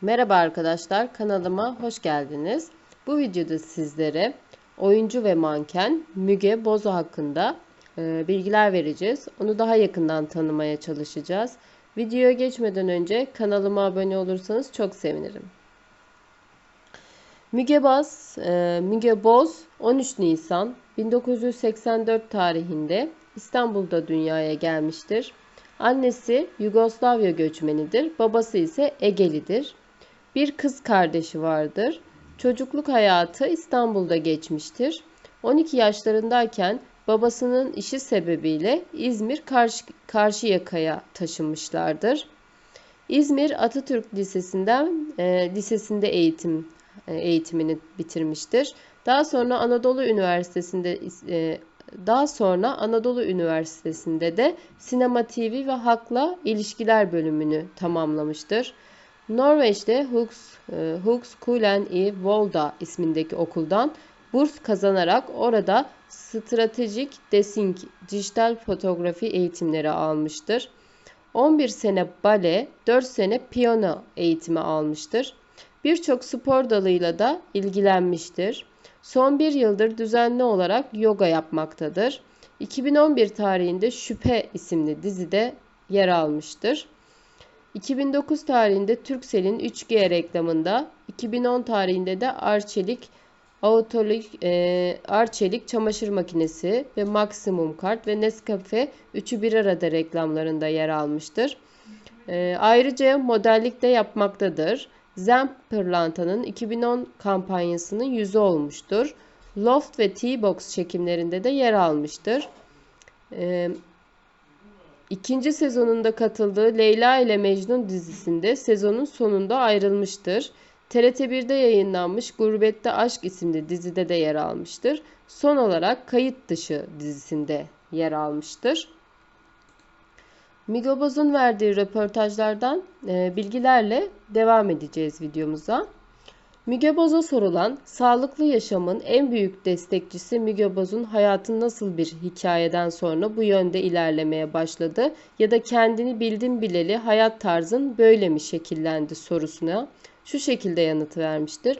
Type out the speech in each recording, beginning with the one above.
Merhaba arkadaşlar, kanalıma hoş geldiniz. Bu videoda sizlere oyuncu ve manken Müge Bozo hakkında e, bilgiler vereceğiz. Onu daha yakından tanımaya çalışacağız. Videoya geçmeden önce kanalıma abone olursanız çok sevinirim. Müge Boz, e, Müge Boz 13 Nisan 1984 tarihinde İstanbul'da dünyaya gelmiştir. Annesi Yugoslavya göçmenidir, babası ise Egelidir. Bir kız kardeşi vardır. Çocukluk hayatı İstanbul'da geçmiştir. 12 yaşlarındayken babasının işi sebebiyle İzmir Karşı, Karşıyaka'ya taşınmışlardır. İzmir Atatürk Lisesi'nden e, lisesinde eğitim e, eğitimini bitirmiştir. Daha sonra Anadolu Üniversitesi'nde e, daha sonra Anadolu Üniversitesi'nde de Sinema TV ve Halkla İlişkiler bölümünü tamamlamıştır. Norveç'te Hooks, e, Hoogskulen i Volda ismindeki okuldan burs kazanarak orada stratejik desing, dijital fotoğrafi eğitimleri almıştır. 11 sene bale, 4 sene piyano eğitimi almıştır. Birçok spor dalıyla da ilgilenmiştir. Son bir yıldır düzenli olarak yoga yapmaktadır. 2011 tarihinde Şüphe isimli dizide yer almıştır. 2009 tarihinde Turkcell'in 3G reklamında, 2010 tarihinde de Arçelik Autolik, e, Arçelik çamaşır makinesi ve Maximum Kart ve Nescafe üçü bir arada reklamlarında yer almıştır. E, ayrıca modellik de yapmaktadır. Zen Pırlanta'nın 2010 kampanyasının yüzü olmuştur. Loft ve T-Box çekimlerinde de yer almıştır. Ee, ikinci sezonunda katıldığı Leyla ile Mecnun dizisinde sezonun sonunda ayrılmıştır. TRT1'de yayınlanmış Gurbette Aşk isimli dizide de yer almıştır. Son olarak Kayıt Dışı dizisinde yer almıştır. Migoboz'un verdiği röportajlardan e, bilgilerle devam edeceğiz videomuza. Müge Boz'a sorulan sağlıklı yaşamın en büyük destekçisi Müge Boz'un hayatın nasıl bir hikayeden sonra bu yönde ilerlemeye başladı ya da kendini bildin bileli hayat tarzın böyle mi şekillendi sorusuna şu şekilde yanıt vermiştir.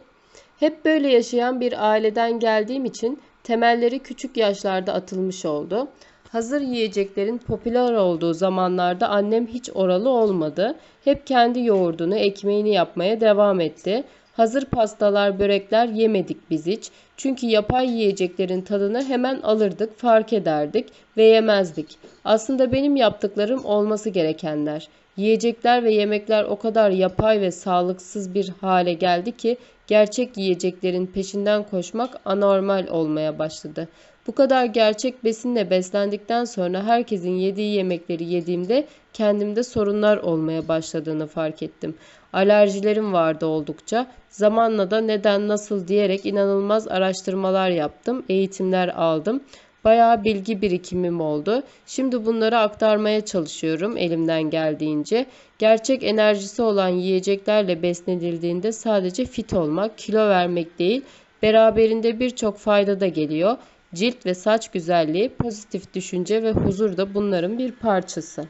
Hep böyle yaşayan bir aileden geldiğim için temelleri küçük yaşlarda atılmış oldu. Hazır yiyeceklerin popüler olduğu zamanlarda annem hiç oralı olmadı. Hep kendi yoğurdunu, ekmeğini yapmaya devam etti. Hazır pastalar, börekler yemedik biz hiç. Çünkü yapay yiyeceklerin tadını hemen alırdık, fark ederdik ve yemezdik. Aslında benim yaptıklarım olması gerekenler. Yiyecekler ve yemekler o kadar yapay ve sağlıksız bir hale geldi ki gerçek yiyeceklerin peşinden koşmak anormal olmaya başladı. Bu kadar gerçek besinle beslendikten sonra herkesin yediği yemekleri yediğimde kendimde sorunlar olmaya başladığını fark ettim. Alerjilerim vardı oldukça. Zamanla da neden nasıl diyerek inanılmaz araştırmalar yaptım, eğitimler aldım. Bayağı bilgi birikimim oldu. Şimdi bunları aktarmaya çalışıyorum elimden geldiğince. Gerçek enerjisi olan yiyeceklerle beslenildiğinde sadece fit olmak, kilo vermek değil, beraberinde birçok fayda da geliyor. Cilt ve saç güzelliği, pozitif düşünce ve huzur da bunların bir parçası.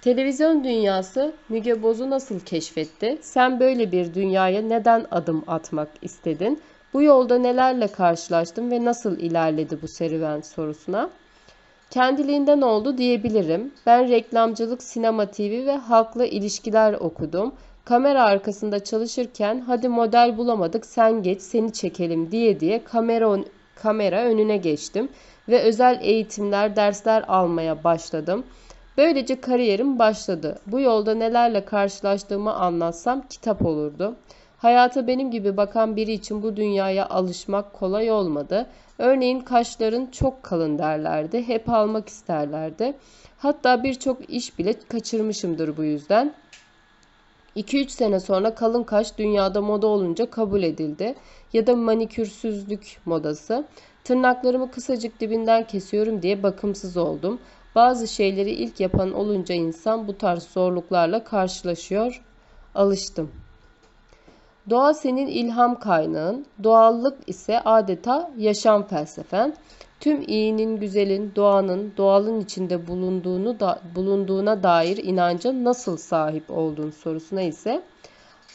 Televizyon dünyası Müge Boz'u nasıl keşfetti? Sen böyle bir dünyaya neden adım atmak istedin? Bu yolda nelerle karşılaştın ve nasıl ilerledi bu serüven sorusuna? Kendiliğinden oldu diyebilirim. Ben reklamcılık, sinema TV ve halkla ilişkiler okudum. Kamera arkasında çalışırken hadi model bulamadık sen geç seni çekelim diye diye kamera kamera önüne geçtim ve özel eğitimler, dersler almaya başladım. Böylece kariyerim başladı. Bu yolda nelerle karşılaştığımı anlatsam kitap olurdu. Hayata benim gibi bakan biri için bu dünyaya alışmak kolay olmadı. Örneğin kaşların çok kalın derlerdi. Hep almak isterlerdi. Hatta birçok iş bile kaçırmışımdır bu yüzden. 2-3 sene sonra kalın kaş dünyada moda olunca kabul edildi. Ya da manikürsüzlük modası. Tırnaklarımı kısacık dibinden kesiyorum diye bakımsız oldum. Bazı şeyleri ilk yapan olunca insan bu tarz zorluklarla karşılaşıyor. Alıştım. Doğa senin ilham kaynağın, doğallık ise adeta yaşam felsefen. Tüm iyinin, güzelin, doğanın, doğalın içinde bulunduğunu da, bulunduğuna dair inanca nasıl sahip olduğun sorusuna ise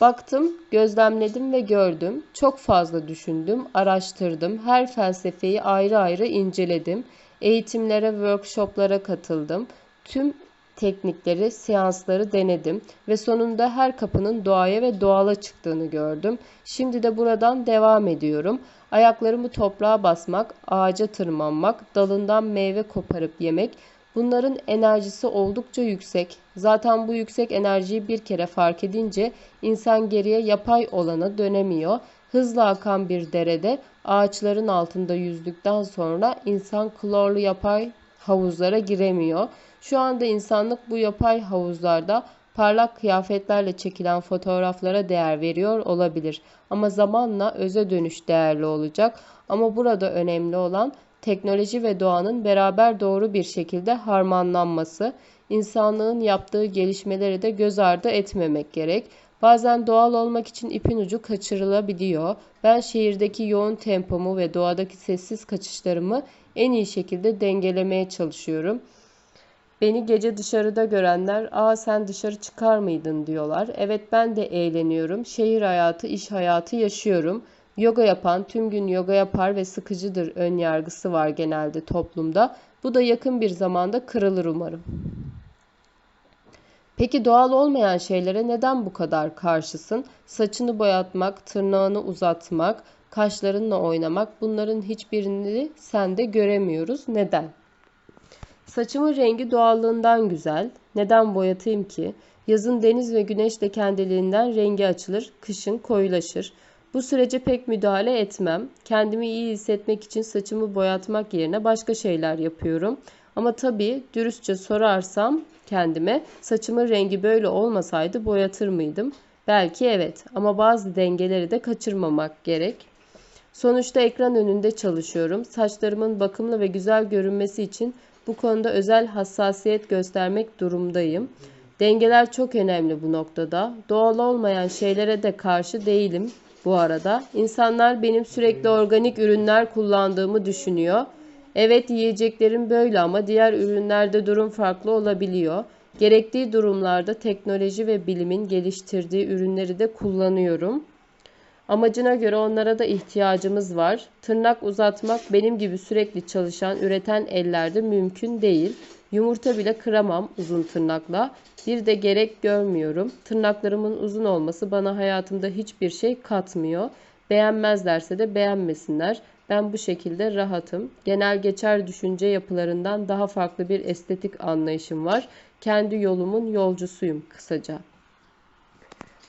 Baktım, gözlemledim ve gördüm. Çok fazla düşündüm, araştırdım. Her felsefeyi ayrı ayrı inceledim. Eğitimlere, workshoplara katıldım. Tüm teknikleri, seansları denedim ve sonunda her kapının doğaya ve doğala çıktığını gördüm. Şimdi de buradan devam ediyorum. Ayaklarımı toprağa basmak, ağaca tırmanmak, dalından meyve koparıp yemek, Bunların enerjisi oldukça yüksek. Zaten bu yüksek enerjiyi bir kere fark edince insan geriye yapay olana dönemiyor. Hızla akan bir derede ağaçların altında yüzdükten sonra insan klorlu yapay havuzlara giremiyor. Şu anda insanlık bu yapay havuzlarda parlak kıyafetlerle çekilen fotoğraflara değer veriyor olabilir. Ama zamanla öze dönüş değerli olacak. Ama burada önemli olan teknoloji ve doğanın beraber doğru bir şekilde harmanlanması, insanlığın yaptığı gelişmeleri de göz ardı etmemek gerek. Bazen doğal olmak için ipin ucu kaçırılabiliyor. Ben şehirdeki yoğun tempomu ve doğadaki sessiz kaçışlarımı en iyi şekilde dengelemeye çalışıyorum. Beni gece dışarıda görenler, "Aa sen dışarı çıkar mıydın?" diyorlar. Evet ben de eğleniyorum. Şehir hayatı, iş hayatı yaşıyorum. Yoga yapan tüm gün yoga yapar ve sıkıcıdır ön yargısı var genelde toplumda. Bu da yakın bir zamanda kırılır umarım. Peki doğal olmayan şeylere neden bu kadar karşısın? Saçını boyatmak, tırnağını uzatmak, kaşlarınla oynamak bunların hiçbirini sende göremiyoruz. Neden? Saçımın rengi doğallığından güzel. Neden boyatayım ki? Yazın deniz ve güneşle kendiliğinden rengi açılır, kışın koyulaşır. Bu sürece pek müdahale etmem. Kendimi iyi hissetmek için saçımı boyatmak yerine başka şeyler yapıyorum. Ama tabii dürüstçe sorarsam kendime saçımın rengi böyle olmasaydı boyatır mıydım? Belki evet ama bazı dengeleri de kaçırmamak gerek. Sonuçta ekran önünde çalışıyorum. Saçlarımın bakımlı ve güzel görünmesi için bu konuda özel hassasiyet göstermek durumdayım. Dengeler çok önemli bu noktada. Doğal olmayan şeylere de karşı değilim bu arada. İnsanlar benim sürekli organik ürünler kullandığımı düşünüyor. Evet yiyeceklerim böyle ama diğer ürünlerde durum farklı olabiliyor. Gerektiği durumlarda teknoloji ve bilimin geliştirdiği ürünleri de kullanıyorum. Amacına göre onlara da ihtiyacımız var. Tırnak uzatmak benim gibi sürekli çalışan, üreten ellerde mümkün değil. Yumurta bile kıramam uzun tırnakla. Bir de gerek görmüyorum. Tırnaklarımın uzun olması bana hayatımda hiçbir şey katmıyor. Beğenmezlerse de beğenmesinler. Ben bu şekilde rahatım. Genel geçer düşünce yapılarından daha farklı bir estetik anlayışım var. Kendi yolumun yolcusuyum kısaca.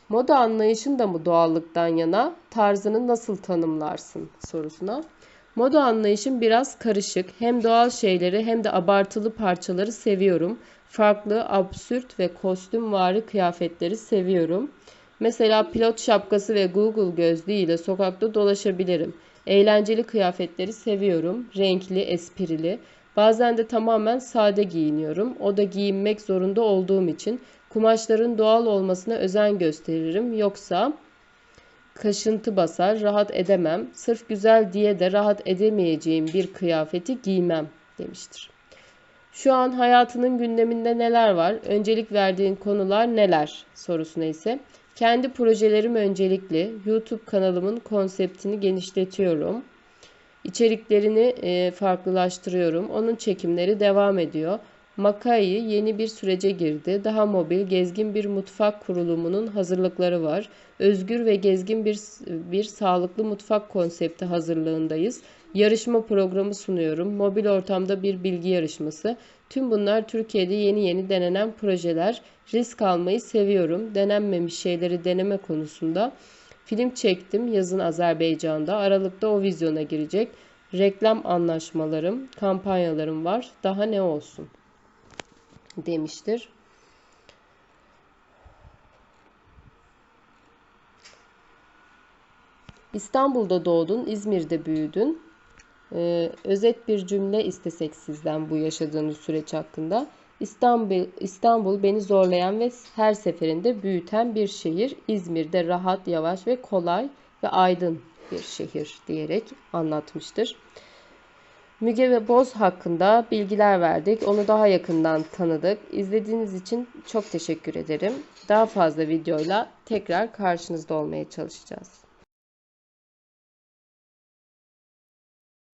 Moda anlayışın da mı doğallıktan yana? Tarzını nasıl tanımlarsın sorusuna. Moda anlayışım biraz karışık. Hem doğal şeyleri hem de abartılı parçaları seviyorum. Farklı, absürt ve kostüm vari kıyafetleri seviyorum. Mesela pilot şapkası ve Google gözlüğü ile sokakta dolaşabilirim. Eğlenceli kıyafetleri seviyorum. Renkli, esprili. Bazen de tamamen sade giyiniyorum. O da giyinmek zorunda olduğum için kumaşların doğal olmasına özen gösteririm. Yoksa kaşıntı basar, rahat edemem. Sırf güzel diye de rahat edemeyeceğim bir kıyafeti giymem demiştir. Şu an hayatının gündeminde neler var? Öncelik verdiğin konular neler? sorusuna ise kendi projelerim öncelikli. YouTube kanalımın konseptini genişletiyorum. İçeriklerini e, farklılaştırıyorum. Onun çekimleri devam ediyor. Makai yeni bir sürece girdi. Daha mobil, gezgin bir mutfak kurulumunun hazırlıkları var. Özgür ve gezgin bir bir sağlıklı mutfak konsepti hazırlığındayız. Yarışma programı sunuyorum. Mobil ortamda bir bilgi yarışması. Tüm bunlar Türkiye'de yeni yeni denenen projeler. Risk almayı seviyorum. Denenmemiş şeyleri deneme konusunda. Film çektim yazın Azerbaycan'da. Aralıkta o vizyona girecek. Reklam anlaşmalarım, kampanyalarım var. Daha ne olsun? demiştir. İstanbul'da doğdun, İzmir'de büyüdün. Ee, özet bir cümle istesek sizden bu yaşadığınız süreç hakkında. İstanbul, İstanbul beni zorlayan ve her seferinde büyüten bir şehir. İzmir'de rahat, yavaş ve kolay ve aydın bir şehir diyerek anlatmıştır. Müge ve Boz hakkında bilgiler verdik. Onu daha yakından tanıdık. İzlediğiniz için çok teşekkür ederim. Daha fazla videoyla tekrar karşınızda olmaya çalışacağız.